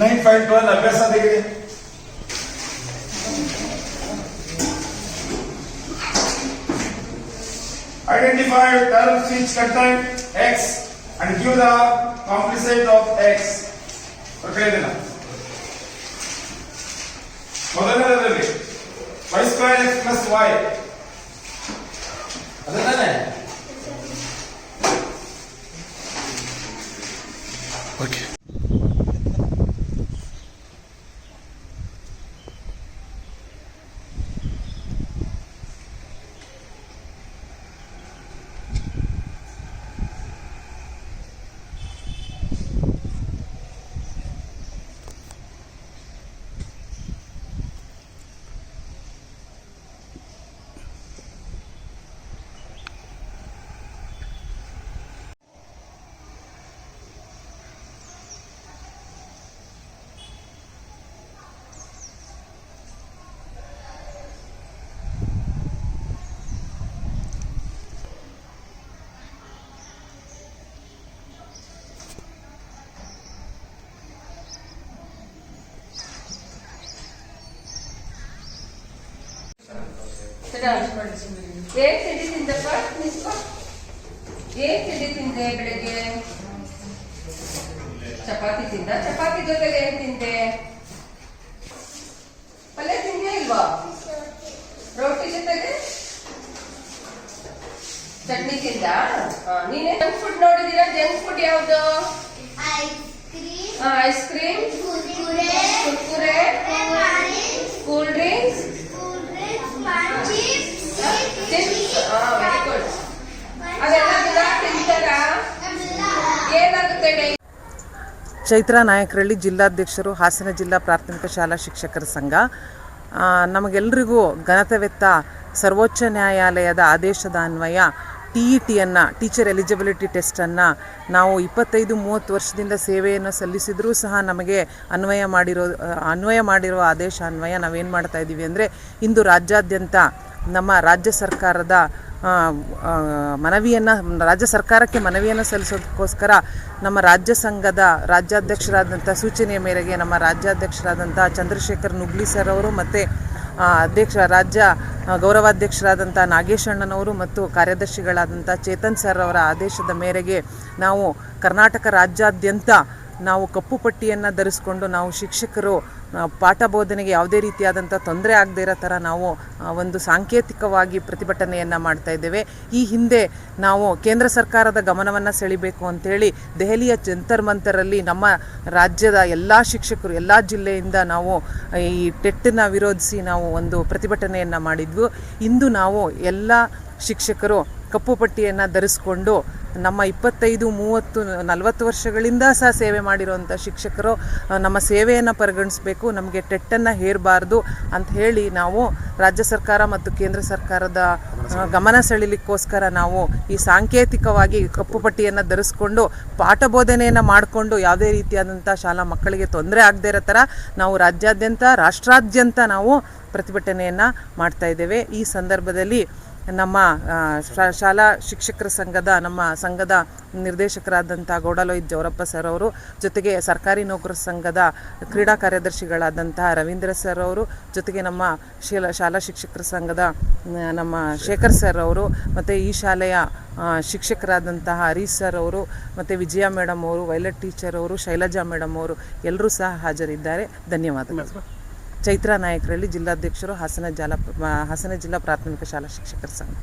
Nine five twelve ಅಭ್ಯಾಸ ತೆಗೆದಿ Identify terms which contain x and give the complicate of x. ಕೇಳಿದಿಲ್ಲ ಮೊದಲನೇದರಲ್ಲಿ y square X plus Y ಅದನ್ನೇ okay ಏನ್ ತಿಂಡಿ ತಿಂದಪ್ಪ ಏನ್ ತಿಂಡಿ ತಿಂದೆ ಬೆಳಗ್ಗೆ ಚಪಾತಿ ತಿಂದ? ಚಪಾತಿ ಜೊತೆಗೆ ಏನು ತಿಂದೆ? ಪಲ್ಯ ತಿಂದೇ ಇಲ್ವಾ? ರೋಟಿ ಜೊತೆಗೆ? ಚಟ್ನಿ ತಿಂದ? ನೀನೇ ಜಂಕ್ ಫುಡ್ ನೋಡಿದೀರಾ? ಜಂಕ್ ಫುಡ್ ಯಾವ್ದು? Ice cream Kurkure cool drink Chaitra Nayakarahalli ಜಿಲ್ಲಾಧ್ಯಕ್ಷರು, Hassan ಜಿಲ್ಲಾ ಪ್ರಾಥಮಿಕ ಶಾಲಾ ಶಿಕ್ಷಕರ ಸಂಘ. ನಮಗೆಲ್ಲರಿಗೂ ಘನತವೆತ್ತ ಸರ್ವೋಚ್ಚ ನ್ಯಾಯಾಲಯದ ಆದೇಶದ ಅನ್ವಯ ಟಿ ಇ ಟಿಯನ್ನು ಟೀಚರ್ ಎಲಿಜಿಬಿಲಿಟಿ ಟೆಸ್ಟನ್ನು ನಾವು ಇಪ್ಪತ್ತೈದು, ಮೂವತ್ತು ವರ್ಷದಿಂದ ಸೇವೆಯನ್ನು ಸಲ್ಲಿಸಿದರೂ ಸಹ ನಮಗೆ ಅನ್ವಯ ಮಾಡಿರೋ ಅನ್ವಯ ಮಾಡಿರೋ ಆದೇಶ ಅನ್ವಯ ನಾವೇನು ಮಾಡ್ತಾ ಇದ್ದೀವಿ ಅಂದರೆ ಇಂದು ರಾಜ್ಯಾದ್ಯಂತ ನಮ್ಮ ರಾಜ್ಯ ಸರ್ಕಾರದ ಮನವಿಯನ್ನು, ರಾಜ್ಯ ಸರ್ಕಾರಕ್ಕೆ ಮನವಿಯನ್ನು ಸಲ್ಲಿಸೋದಕ್ಕೋಸ್ಕರ ನಮ್ಮ ರಾಜ್ಯ ಸಂಘದ ರಾಜ್ಯಾಧ್ಯಕ್ಷರಾದಂಥ ಸೂಚನೆಯ ಮೇರೆಗೆ ನಮ್ಮ ರಾಜ್ಯಾಧ್ಯಕ್ಷರಾದಂಥ ಚಂದ್ರಶೇಖರ್ ನುಗ್ಲಿ ಸರ್ ಅವರು ಮತ್ತು ಅಧ್ಯಕ್ಷ, ರಾಜ್ಯ ಗೌರವಾಧ್ಯಕ್ಷರಾದಂಥ ನಾಗೇಶ್ ಅಣ್ಣನವರು ಮತ್ತು ಕಾರ್ಯದರ್ಶಿಗಳಾದಂಥ ಚೇತನ್ ಸರ್ ಅವರ ಆದೇಶದ ಮೇರೆಗೆ ನಾವು ಕರ್ನಾಟಕ ರಾಜ್ಯಾದ್ಯಂತ ನಾವು ಕಪ್ಪು ಪಟ್ಟಿಯನ್ನು ಧರಿಸ್ಕೊಂಡು ನಾವು ಶಿಕ್ಷಕರು ಪಾಠ ಬೋಧನೆಗೆ ಯಾವುದೇ ರೀತಿಯಾದಂಥ ತೊಂದರೆ ಆಗದೇ ಇರೋ ಥರ ನಾವು ಒಂದು ಸಾಂಕೇತಿಕವಾಗಿ ಪ್ರತಿಭಟನೆಯನ್ನು ಮಾಡ್ತಾ ಇದ್ದೇವೆ. ಈ ಹಿಂದೆ ನಾವು ಕೇಂದ್ರ ಸರ್ಕಾರದ ಗಮನವನ್ನು ಸೆಳಿಬೇಕು ಅಂತೇಳಿ ದೆಹಲಿಯ ಜಂತರ್ ಮಂತರಲ್ಲಿ ನಮ್ಮ ರಾಜ್ಯದ ಎಲ್ಲ ಶಿಕ್ಷಕರು, ಎಲ್ಲ ಜಿಲ್ಲೆಯಿಂದ ನಾವು ಈ ಟೆಟ್ಟನ್ನು ವಿರೋಧಿಸಿ ನಾವು ಒಂದು ಪ್ರತಿಭಟನೆಯನ್ನು ಮಾಡಿದ್ವು. ಇಂದು ನಾವು ಎಲ್ಲ ಶಿಕ್ಷಕರು ಕಪ್ಪು ಪಟ್ಟಿಯನ್ನು ಧರಿಸ್ಕೊಂಡು ನಮ್ಮ ಇಪ್ಪತ್ತೈದು, ಮೂವತ್ತು, ನಲವತ್ತು ವರ್ಷಗಳಿಂದ ಸಹ ಸೇವೆ ಮಾಡಿರುವಂಥ ಶಿಕ್ಷಕರು ನಮ್ಮ ಸೇವೆಯನ್ನು ಪರಿಗಣಿಸಬೇಕು, ನಮಗೆ ಟೆಟ್ಟನ್ನು ಹೇರಬಾರ್ದು ಅಂತ ಹೇಳಿ ನಾವು ರಾಜ್ಯ ಸರ್ಕಾರ ಮತ್ತು ಕೇಂದ್ರ ಸರ್ಕಾರದ ಗಮನ ಸೆಳಿಲಿಕ್ಕೋಸ್ಕರ ನಾವು ಈ ಸಾಂಕೇತಿಕವಾಗಿ ಕಪ್ಪು ಪಟ್ಟಿಯನ್ನು ಧರಿಸ್ಕೊಂಡು ಪಾಠ ಬೋಧನೆಯನ್ನು ಮಾಡಿಕೊಂಡು ಯಾವುದೇ ರೀತಿಯಾದಂಥ ಶಾಲಾ ಮಕ್ಕಳಿಗೆ ತೊಂದರೆ ಆಗದೇ ಇರೋ ಥರ ನಾವು ರಾಜ್ಯಾದ್ಯಂತ, ರಾಷ್ಟ್ರಾದ್ಯಂತ ನಾವು ಪ್ರತಿಭಟನೆಯನ್ನು ಮಾಡ್ತಾ ಇದ್ದೇವೆ. ಈ ಸಂದರ್ಭದಲ್ಲಿ ನಮ್ಮ ಶಾಲಾ ಶಿಕ್ಷಕರ ಸಂಘದ, ನಮ್ಮ ಸಂಘದ ನಿರ್ದೇಶಕರಾದಂಥ ಗೌಡಲೋಯ್ ಜೌರಪ್ಪ ಸರ್ ಅವರು, ಜೊತೆಗೆ ಸರ್ಕಾರಿ ನೌಕರರ ಸಂಘದ ಕ್ರೀಡಾ ಕಾರ್ಯದರ್ಶಿಗಳಾದಂತಹ ರವೀಂದ್ರ ಸರ್ ಅವರು, ಜೊತೆಗೆ ನಮ್ಮ ಶೀಲ, ಶಾಲಾ ಶಿಕ್ಷಕರ ಸಂಘದ ನಮ್ಮ ಶೇಖರ್ ಸರ್ ಅವರು, ಮತ್ತು ಈ ಶಾಲೆಯ ಶಿಕ್ಷಕರಾದಂತಹ ಹರೀಶ್ ಸರ್ ಅವರು, ಮತ್ತು ವಿಜಯ ಮೇಡಮ್ ಅವರು, ವೈಲೆಟ್ ಟೀಚರ್ ಅವರು, ಶೈಲಜಾ ಮೇಡಮ್ ಅವರು, ಎಲ್ಲರೂ ಸಹ ಹಾಜರಿದ್ದಾರೆ. ಧನ್ಯವಾದಗಳು. ಚೈತ್ರಾ ನಾಯಕರಲ್ಲಿ ಜಿಲ್ಲಾಧ್ಯಕ್ಷರು ಹಾಸನ ಜಾಲ ಹಾಸನ ಜಿಲ್ಲಾ ಪ್ರಾಥಮಿಕ ಶಾಲಾ ಶಿಕ್ಷಕರ ಸಂಘ.